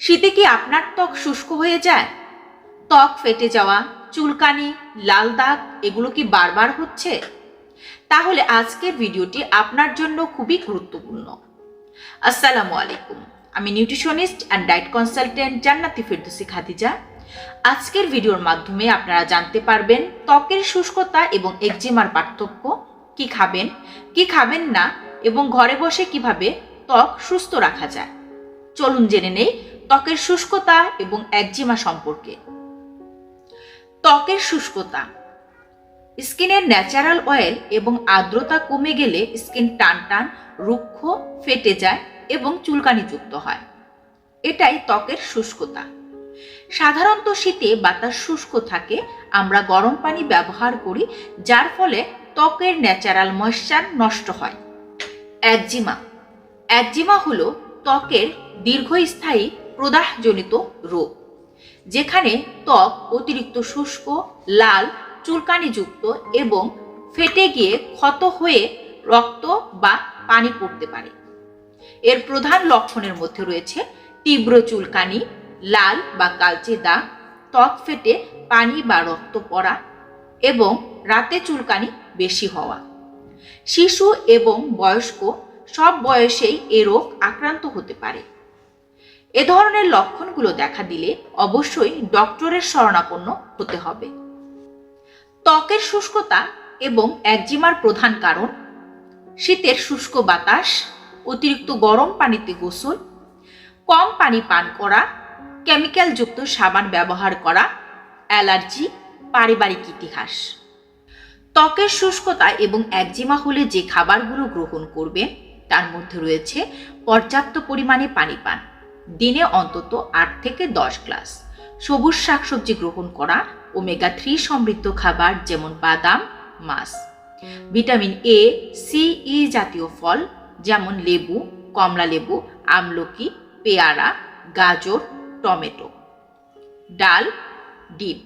শীতে কি আপনার ত্বক শুষ্ক হয়ে যায়? ত্বক ফেটে যাওয়া, চুলকানি, লাল দাগ, এগুলো কি বারবার হচ্ছে? তাহলে আজকের ভিডিওটি আপনার জন্য খুবই গুরুত্বপূর্ণ। আসসালামু আলাইকুম, আমি নিউট্রিশনিস্ট অ্যান্ড ডায়েট কনসালটেন্ট জান্নাতি ফেরদৌসি খাদিজা। আজকের ভিডিওর মাধ্যমে আপনারা জানতে পারবেন ত্বকের শুষ্কতা এবং একজিমার পার্থক্য, কি খাবেন কি খাবেন না, এবং ঘরে বসে কীভাবে ত্বক সুস্থ রাখা যায়। চলুন জেনে নেই ত্বকের শুষ্কতা এবং একজিমা সম্পর্কে। ত্বকের শুষ্কতা। স্কিনের ন্যাচারাল অয়েল এবং আর্দ্রতা কমে গেলে স্কিন টান টান রুক্ষ, ফেটে যায় এবং চুলকানিযুক্ত হয়। এটাই ত্বকের শুষ্কতা। সাধারণত শীতে বাতাস শুষ্ক থাকে, আমরা গরম পানি ব্যবহার করি, যার ফলে ত্বকের ন্যাচারাল ময়শ্চার নষ্ট হয়। একজিমা। একজিমা হলো ত্বকের দীর্ঘস্থায়ী প্রদাহজনিত রোগ, যেখানে ত্বক অতিরিক্ত শুষ্ক, লাল, চুলকানিযুক্ত এবং ফেটে গিয়ে ক্ষত হয়ে রক্ত বা পানি পড়তে পারে। এর প্রধান লক্ষণের মধ্যে রয়েছে তীব্র চুলকানি, লাল বা কালচে দাগ, ত্বক ফেটে পানি বা রক্ত পড়া এবং রাতে চুলকানি বেশি হওয়া। শিশু এবং বয়স্ক সব বয়সেই এ রোগ আক্রান্ত হতে পারে। এ ধরনের লক্ষণগুলো দেখা দিলে অবশ্যই ডক্টরের শরণাপন্ন হতে হবে। ত্বকের শুষ্কতা এবং একজিমার প্রধান কারণ, শীতের শুষ্ক বাতাস, অতিরিক্ত গরম পানিতে গোসল, কম পানি পান করা, কেমিক্যালযুক্ত সাবান ব্যবহার করা, অ্যালার্জি, পারিবারিক ইতিহাস। ত্বকের শুষ্কতা এবং একজিমা হলে যে খাবারগুলো গ্রহণ করবেন তার মধ্যে রয়েছে পর্যাপ্ত পরিমাণে পানি পান। দিনে অন্তত আট থেকে দশ গ্লাস। সবুজ শাকসবজি গ্রহণ করা ওমেগা থ্রি সমৃদ্ধ খাবার যেমন বাদাম, মাছ। ভিটামিন এ, সি, ই জাতীয় ফল যেমন লেবু, কমলা লেবু, আমলকি, পেয়ারা, গাজর, টমেটো। ডাল, ডিম।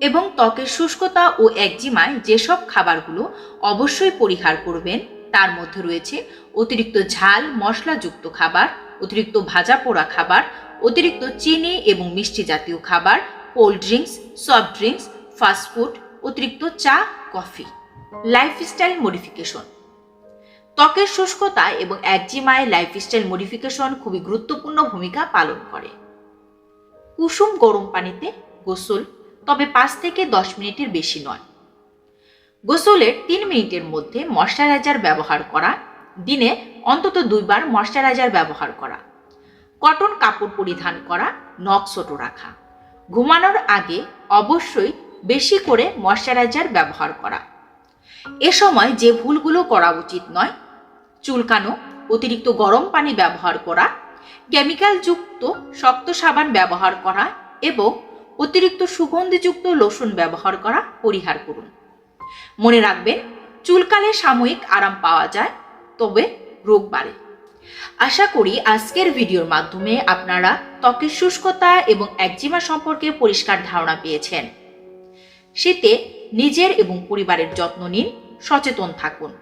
এবং ত্বকের শুষ্কতা ও একজিমায় যেসব খাবারগুলো অবশ্যই পরিহার করবেন তার মধ্যে রয়েছে অতিরিক্ত ঝাল, মশলাযুক্ত খাবার, অতিরিক্ত ভাজা পোড়া খাবার, অতিরিক্ত চিনি এবং মিষ্টি জাতীয় খাবার, cold drinks, soft drinks fast food অতিরিক্ত চা, কফি। Lifestyle modification. ত্বকের শুষ্কতা এবং একজিমায় লাইফস্টাইল মডিফিকেশন খুবই গুরুত্বপূর্ণ ভূমিকা পালন করে। কুসুম গরম পানিতে গোসল, তবে পাঁচ থেকে দশ মিনিটের বেশি নয়। গোসলের তিন মিনিটের মধ্যে ময়শ্চারাইজার ব্যবহার করা, দিনে অন্তত দুইবার ময়শ্চারাইজার ব্যবহার করা, কটন কাপড় পরিধান করা, নখ ছোট রাখা। ঘুমানোর আগে অবশ্যই বেশি করে ময়শ্চারাইজার ব্যবহার করা। এ সময় যে ভুলগুলো করা উচিত নয়, চুলকানো, অতিরিক্ত গরম পানি ব্যবহার করা, কেমিক্যালযুক্ত শক্ত সাবান ব্যবহার করা এবং অতিরিক্ত সুগন্ধিযুক্ত লোশন ব্যবহার করা পরিহার করুন। মনে রাখবেন, চুলকালে সাময়িক আরাম পাওয়া যায়, তবে রোগ বাড়ে। আশা করি আজকের ভিডিওর মাধ্যমে আপনারা ত্বকের শুষ্কতা এবং একজিমা সম্পর্কে পরিষ্কার ধারণা পেয়েছেন। শীতে নিজের এবং পরিবারের যত্ন নিন, সচেতন থাকুন।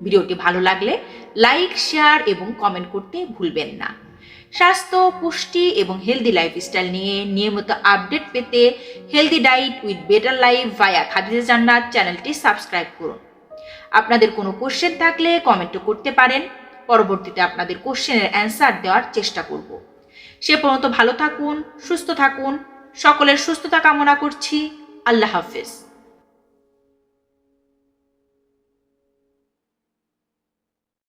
ভিডিওটি ভালো লাগলে লাইক, শেয়ার এবং কমেন্ট করতে ভুলবেন না। স্বাস্থ্য, পুষ্টি এবং হেলদি লাইফস্টাইল নিয়ে নিয়মিত আপডেট পেতে healthy diet with better life via Khadija Jannat চ্যানেলটি সাবস্ক্রাইব করুন। আপনাদের কোনো কোশ্চেন থাকলে কমেন্টও করতে পারেন। পরবর্তীতে আপনাদের কোশ্চেনের অ্যান্সার দেওয়ার চেষ্টা করব। সে পর্যন্ত ভালো থাকুন, সুস্থ থাকুন। সকলের সুস্থতা কামনা করছি। আল্লাহ হাফেজ।